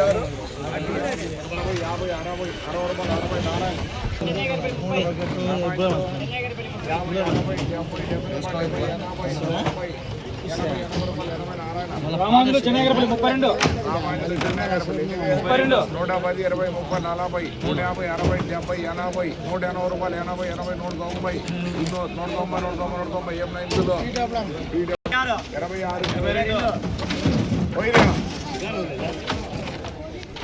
అరవై యాభై అరవై అరవై రూపాయలు అరవై నారాయణ యాభై అరవై డెబ్బై డెబ్బై రూపాయలు డెబ్బై ఎనభై ఎనభై ఎనభై ఎనభై రూపాయలు ఎనభై నారాయణ రామాంధ్రులు చెన్నైగరపల్లి ముప్పై రెండు. చెన్నైగరపల్లి ఎనభై రెండు. నూట పది ఇరవై ముప్పై నలభై నూట యాభై అరవై డెబ్బై ఎనభై నూట ఎనభై రూపాయలు ఎనభై ఎనభై నూట తొంభై ఇంకో నూట తొంభై నూట తొంభై నూట తొంభై ఇందులో ఇరవై ఆరు ఇరవై రెండు. పోయినా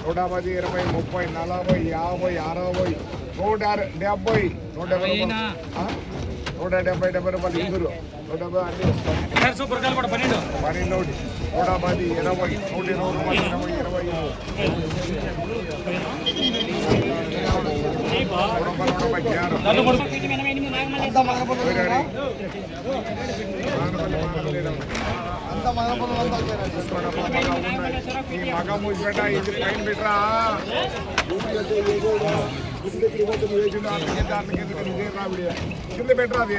నూట పది ఇరవై ముప్పై నలభై యాభై అరవై నూట డెబ్బై నూట? నూట డెబ్బై డెబ్బై రూపాయలు ఇందులో నూట డెబ్బై పన్నెండు పన్నెండు నూట పది ఇరవై నూట ఇరవై రూపాయలు ఇరవై ఇరవై నూట ముప్పై, నూట ముప్పై ఆరు. నన్ను కొడు పోయినాడు. మానవల్లి, మానవల్లి లేదమ్మా. చూసుకోండి అమ్మా, మగ ఉన్నాయి. ఈ మగ మూసిపెట్ట ఇది పైన పెట్టరా కింద పెట్టరా అది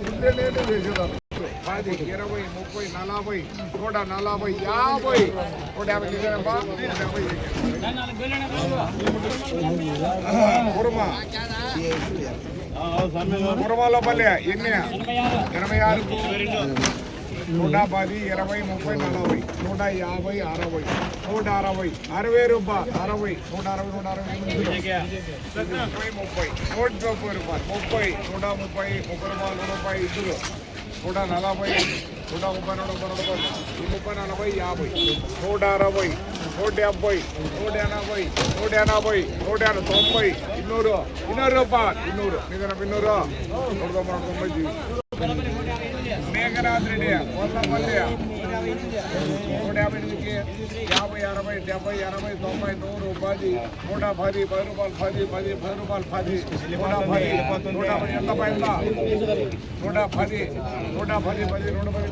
కింద లేదు వేసేదాన్ని పది ఇరవై ముప్పై నలభై నూట నలభై యాభై నూట యాభై చేశారమ్మా నూట యాభై కుర్మా కుర్మాలో పల్లె ఎన్ని ఎనభై ఆరు నూట పది ఇరవై ముప్పై నలభై నూట యాభై అరవై నూట అరవై అరవై రూపాయలు అరవై నూట అరవై నూట అరవై ముప్పై ముప్పై నూట ముప్పై రూపాయలు ముప్పై నూట ముప్పై ముప్పై రూపాయలు నూట ముప్పై ఇద్దరు నూట నలభై నూట ముప్పై నూట ముప్పై రూపాయలు ముప్పై నలభై యాభై నూట అరవై నూట డెబ్బై నూట ఎనభై నూట ఎనభై నూట ఎనభై తొంభై ఇన్నూరు ఇన్నూరు రూపాయలు ఇన్నూరు. మీద ఇన్నూరు. నూట తొంభై తొంభై జీవి రెడ్డి కొల్లపల్లి నూట యాభై ఎనిమిదికి యాభై అరవై డెబ్బై ఎనభై తొంభై నూరు పది నూట పది పది రూపాయలు పది పది పది రూపాయలు పది నూట పది నూట పది ఎంత పైన నూట పది నూట పది పది నూట పది